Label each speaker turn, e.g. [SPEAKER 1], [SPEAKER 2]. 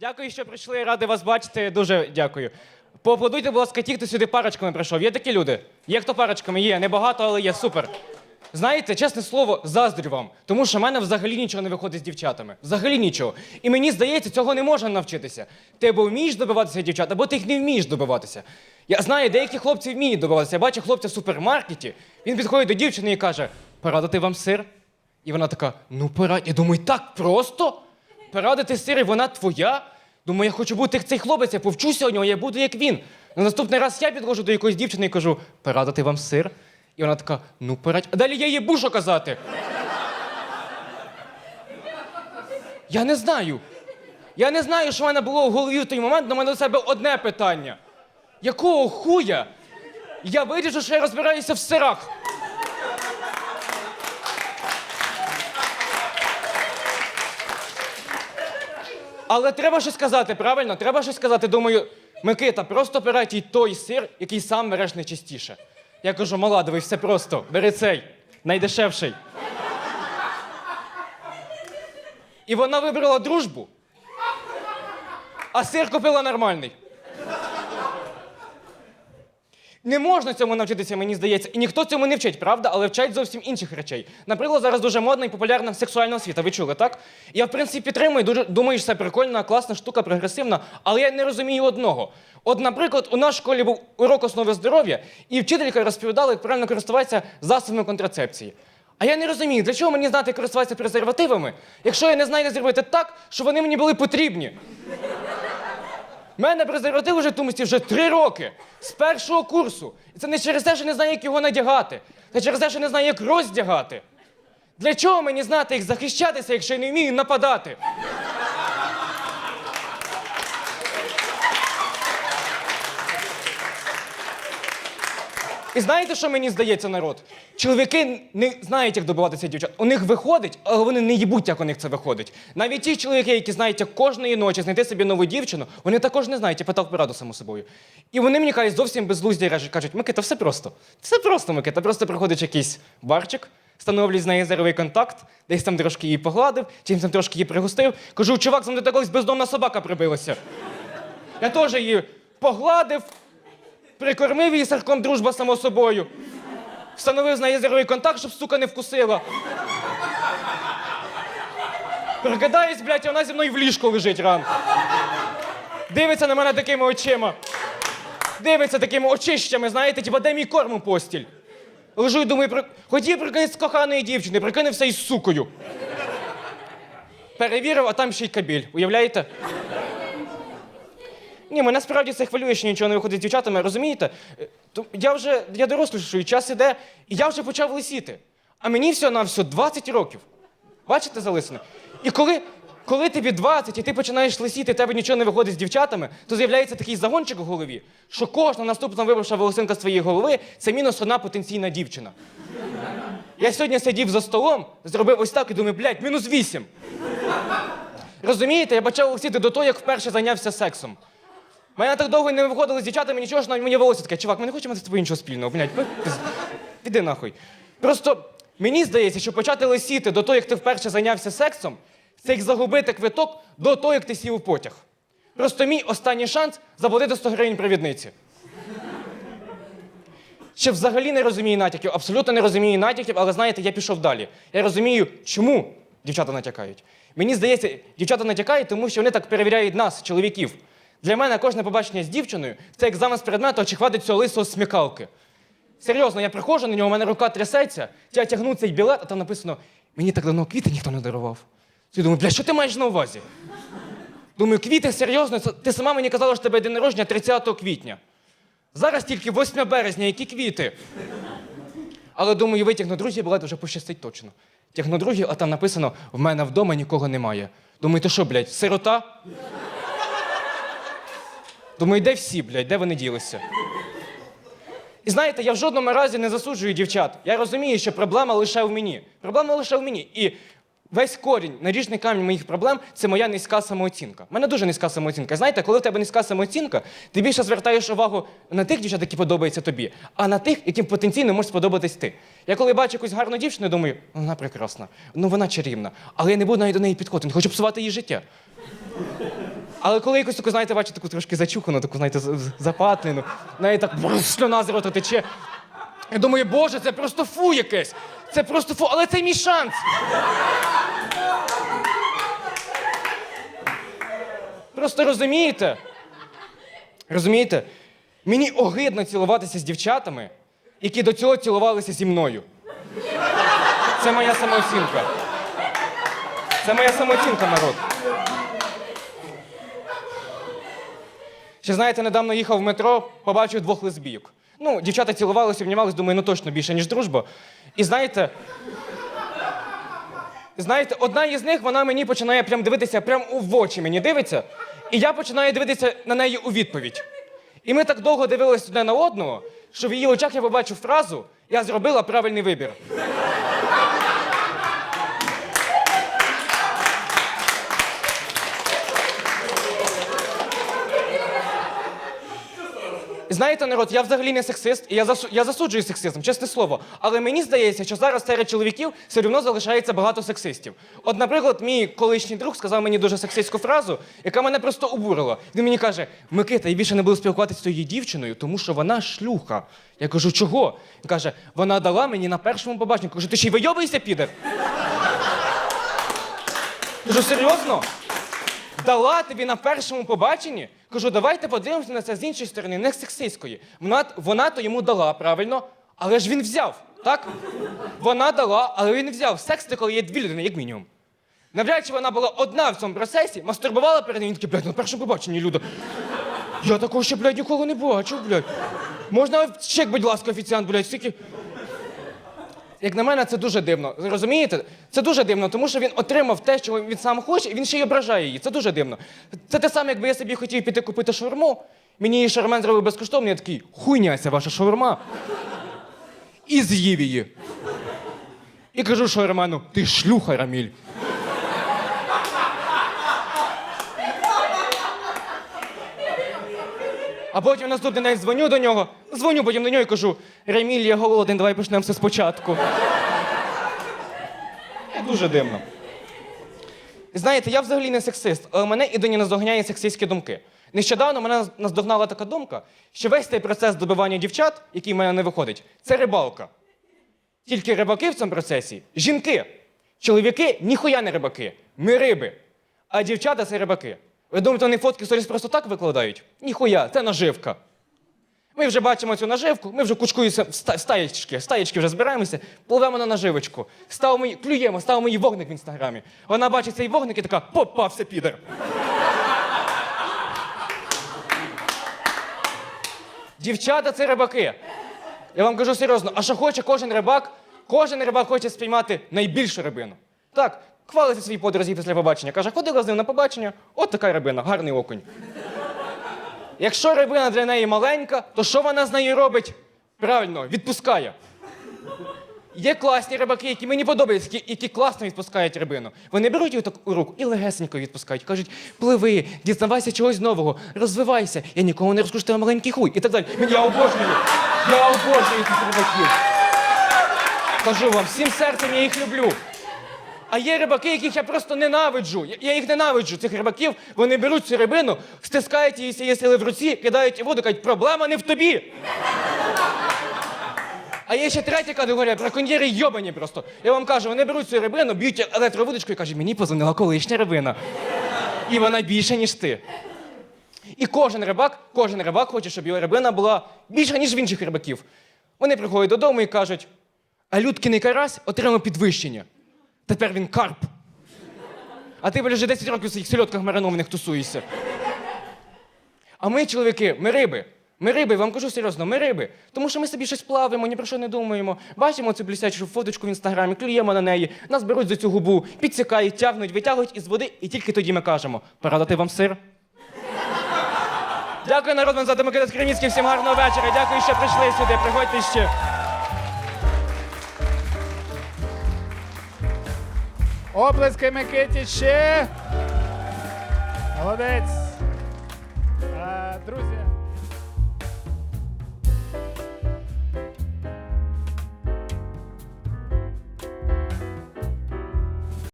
[SPEAKER 1] Дякую, що прийшли. Радий вас бачити. Дуже дякую. Поаплодуйте, будь ласка, ті, хто сюди парочками прийшов. Є такі люди? Є хто парочками? Є. Небагато, але є. Супер. Знаєте, чесне слово, заздрю вам, тому що в мене взагалі нічого не виходить з дівчатами. Взагалі нічого. І мені здається, цього не можна навчитися. Ти або вмієш добиватися дівчат, або ти їх не вмієш добиватися. Я знаю, деякі хлопці вміють добиватися. Я бачу хлопця в супермаркеті. Він підходить до дівчини і каже: порадити вам сир? І вона така: ну порадь. Я думаю, так просто? Порадити сир, і вона твоя? Думаю, я хочу бути як цей хлопець, я повчуся у нього, я буду як він. На наступний раз я підходжу до якоїсь дівчини і кажу: порадити вам сир? І вона така, ну порадь. А далі я їй бушу казати. Я не знаю. Я не знаю, що в мене було в голові в той момент, але в мене до себе одне питання. Якого хуя? Я виріжу, що я розбираюся в сирах. Але треба щось сказати, правильно? Треба щось сказати. Думаю, Микита, просто бери тій той сир, який сам береш найчастіше. Я кажу, мала, дивись, все просто. Бери цей, найдешевший. І вона вибрала дружбу, а сир купила нормальний. Не можна цьому навчитися, мені здається. І ніхто цьому не вчить, правда, але вчать зовсім інших речей. Наприклад, зараз дуже модна і популярна сексуальна освіта. Ви чули, так? Я, в принципі, підтримую, дуже думаю, що це прикольна, класна штука, прогресивна, але я не розумію одного. От, наприклад, у нас в школі був урок основи здоров'я, і вчителька розповідала, як правильно користуватися засобами контрацепції. А я не розумію, для чого мені знати користуватися презервативами, якщо я не знаю, як зробити так, щоб вони мені були потрібні. Мене презерватив уже в тумусі вже три роки з першого курсу. І це не через те, що не знаю, як його надягати. Це через те, що не знаю, як роздягати. Для чого мені знати, як захищатися, якщо я не вмію нападати? І знаєте, що мені здається, народ? Чоловіки не знають, як добиватися дівчат. У них виходить, але вони не їбуть, як у них це виходить. Навіть ті чоловіки, які знають, як кожної ночі знайти собі нову дівчину, вони також не знають, я питав пораду само собою. І вони мені кажуть, зовсім безглузді речі. кажуть, Микита, все просто. Все просто, Микита. Просто приходить якийсь барчик, становлюсь з нею зеровий контакт, десь там трошки її погладив, чимось там трошки її пригостив. Кажу, чувак, за мною колись бездомна собака прибилася. Я теж її погладив, Прикормив її сарком дружба само собою. Встановив з нею зіровий контакт, щоб сука не вкусила. Прикидаюсь, блядь, вона зі мною в ліжку лежить ран. Дивиться на мене такими очима. Дивиться такими очищами, знаєте, типа, де мій корм у постіль. Лежу і думаю, при... хотів прикинутися з коханої дівчини, прикинувся із сукою. Перевірив, а там ще й кабіль. Уявляєте? Ні, мене справді це хвилює, що нічого не виходить з дівчатами, розумієте? Е, То я вже я дорослішую, час іде, і я вже почав лисіти. А мені все на все 20 років. Бачите залисини? І коли, коли тобі 20 і ти починаєш лисіти, і тебе нічого не виходить з дівчатами, то з'являється такий загончик у голові, що кожна наступна вибравша волосинка з твоєї голови це мінус одна потенційна дівчина. Я сьогодні сидів за столом, зробив ось так і думаю, блядь, мінус 8. Розумієте, я почав лисіти до того, як вперше зайнявся сексом. Мене так довго не виходили з дівчатами, нічого ж навіть мені волосся таке, чувак, ми не хочемо з тобою нічого спільного, блядь, піди нахуй. Просто мені здається, що почати лисіти до того, як ти вперше зайнявся сексом, це як загубити квиток до того, як ти сів у потяг. Просто мій останній шанс заплатити 100 гривень провідниці. Ще взагалі не розумію натяків, абсолютно не розумію натяків, але знаєте, я пішов далі. Я розумію, чому дівчата натякають. Мені здається, дівчата натякають, тому що вони так перевіряють нас, чоловіків. Для мене кожне побачення з дівчиною це екзамен з предмету, чи хватить цього лисого смікалки. Серйозно, я приходжу на нього, у мене рука трясеться, я тягну цей білет, а там написано: мені так давно квіти ніхто не дарував. Я думаю, бля, що ти маєш на увазі? Думаю, квіти серйозно, ти сама мені казала, що тебе день народження 30 квітня. Зараз тільки 8 березня, які квіти. Але думаю, витягну друзі, білет вже пощастить точно. Тягну друзі, а там написано: в мене вдома нікого немає. Думаю, ти що, блядь, сирота? Думаю, де всі, блядь, де вони ділися? І знаєте, я в жодному разі не засуджую дівчат. Я розумію, що проблема лише в мені. Проблема лише в мені. І весь корінь, наріжний камінь моїх проблем це моя низька самооцінка. У мене дуже низька самооцінка. Знаєте, коли в тебе низька самооцінка, ти більше звертаєш увагу на тих дівчат, які подобаються тобі, а на тих, яким потенційно може сподобатись ти. Я коли бачу якусь гарну дівчину, думаю, «Ну, вона прекрасна, ну вона чарівна, але я не буду навіть до неї підходити, не хочу псувати її життя. Але коли якусь таку, знаєте, бачу таку трошки зачухану, таку, знаєте, запатлену, неї так слюна з рота тече. Я думаю, боже, це просто фу якесь. Це просто фу, але це мій шанс. Просто розумієте? Розумієте? Мені огидно цілуватися з дівчатами, які до цього цілувалися зі мною. Це моя самооцінка. Це моя самооцінка, народ. Ще знаєте, недавно їхав в метро, побачив двох лесбійок. Ну, дівчата цілувалися, обнімалися, думаю, ну точно більше, ніж дружба. І знаєте. Знаєте, одна із них, вона мені починає прям дивитися, прям у очі мені дивиться, і я починаю дивитися на неї у відповідь. І ми так довго дивилися одне на одного, що в її очах я побачив фразу Я зробила правильний вибір. Знаєте, народ, я взагалі не сексист, і я, засу- я засуджую сексизм, чесне слово. Але мені здається, що зараз серед чоловіків все одно залишається багато сексистів. От, наприклад, мій колишній друг сказав мені дуже сексистську фразу, яка мене просто обурила. Він мені каже: Микита, я більше не буду спілкуватися з тією дівчиною, тому що вона шлюха. Я кажу, чого? Він каже, вона дала мені на першому побаченні. Кажу, ти ще й вийобуєшся, підер? Кажу, серйозно? Дала тобі на першому побаченні? Кажу, давайте подивимося на це з іншої сторони, не з сексистської. Вона, вона то йому дала, правильно, але ж він взяв, так? Вона дала, але він взяв. Секс це коли є дві людини, як мінімум. Навряд чи вона була одна в цьому процесі, мастурбувала перед ним, він такий, блядь, на першому побаченні, Люда. Я такого ще, блядь, ніколи не бачив, блядь. Можна чек, будь ласка, офіціант, блядь, стільки. Як на мене, це дуже дивно. Розумієте? Це дуже дивно, тому що він отримав те, чого він сам хоче, і він ще й ображає її. Це дуже дивно. Це те саме, якби я собі хотів піти купити шаурму, мені її шармен зробив безкоштовно, я такий, хуйня ця ваша шаурма. І з'їв її. І кажу шаурмену, ти шлюха, Раміль. А потім наступний день дзвоню до нього, дзвоню потім до нього і кажу: Реміль, я голодний, давай почнемо все спочатку. Дуже дивно. Знаєте, я взагалі не сексист, але мене і доні наздоганяють сексистські думки. Нещодавно мене наздогнала така думка, що весь цей процес добивання дівчат, який в мене не виходить, це рибалка. Тільки рибаки в цьому процесі жінки. Чоловіки ніхуя не рибаки. Ми риби. А дівчата це рибаки. Ви думаєте, вони фотки сторіс просто так викладають? Ніхуя, це наживка. Ми вже бачимо цю наживку, ми вже кучкуємося в ста- стаєчки, стаєчки вже збираємося, пливемо на наживочку, ставимо її, клюємо, ставимо її вогник в інстаграмі. Вона бачить цей вогник і така попався підер. Дівчата це рибаки. Я вам кажу серйозно, а що хоче кожен рибак? Кожен рибак хоче спіймати найбільшу рибину. Так, хвалиться свій подрузі після побачення. Каже, ходила з ним на побачення, от така рибина, гарний окунь. Якщо рибина для неї маленька, то що вона з нею робить? Правильно, відпускає. Є класні рибаки, які мені подобаються, які, які класно відпускають рибину. Вони беруть її так у руку і легесенько відпускають. Кажуть, пливи, дізнавайся чогось нового, розвивайся. Я нікому не розкажу, що маленький хуй. І так далі. Я обожнюю. Я обожнюю цих рибаків. Кажу вам, всім серцем я їх люблю. А є рибаки, яких я просто ненавиджу. Я, їх ненавиджу, цих рибаків. Вони беруть цю рибину, стискають її цієї сили в руці, кидають її воду, кажуть, проблема не в тобі. А є ще третя категорія, браконьєри йобані просто. Я вам кажу, вони беруть цю рибину, б'ють електровудочку і кажуть, мені позвонила колишня рибина. І вона більша, ніж ти. І кожен рибак, кожен рибак хоче, щоб його рибина була більша, ніж в інших рибаків. Вони приходять додому і кажуть: а Людкиний карась отримав підвищення. Тепер він карп. А ти вже 10 років в своїх сельодках маринованих тусуєшся. А ми, чоловіки, ми риби. Ми риби, вам кажу серйозно, ми риби. Тому що ми собі щось плавимо, ні про що не думаємо. Бачимо цю блістячу фоточку в інстаграмі, клюємо на неї, нас беруть за цю губу, підсікають, тягнуть, витягують із води, і тільки тоді ми кажемо: пора дати вам сир. Дякую, народ, вам за Микита Креміцький. Всім гарного вечора. Дякую, що прийшли сюди. Приходьте ще.
[SPEAKER 2] Оплески Микиті ще. Молодець.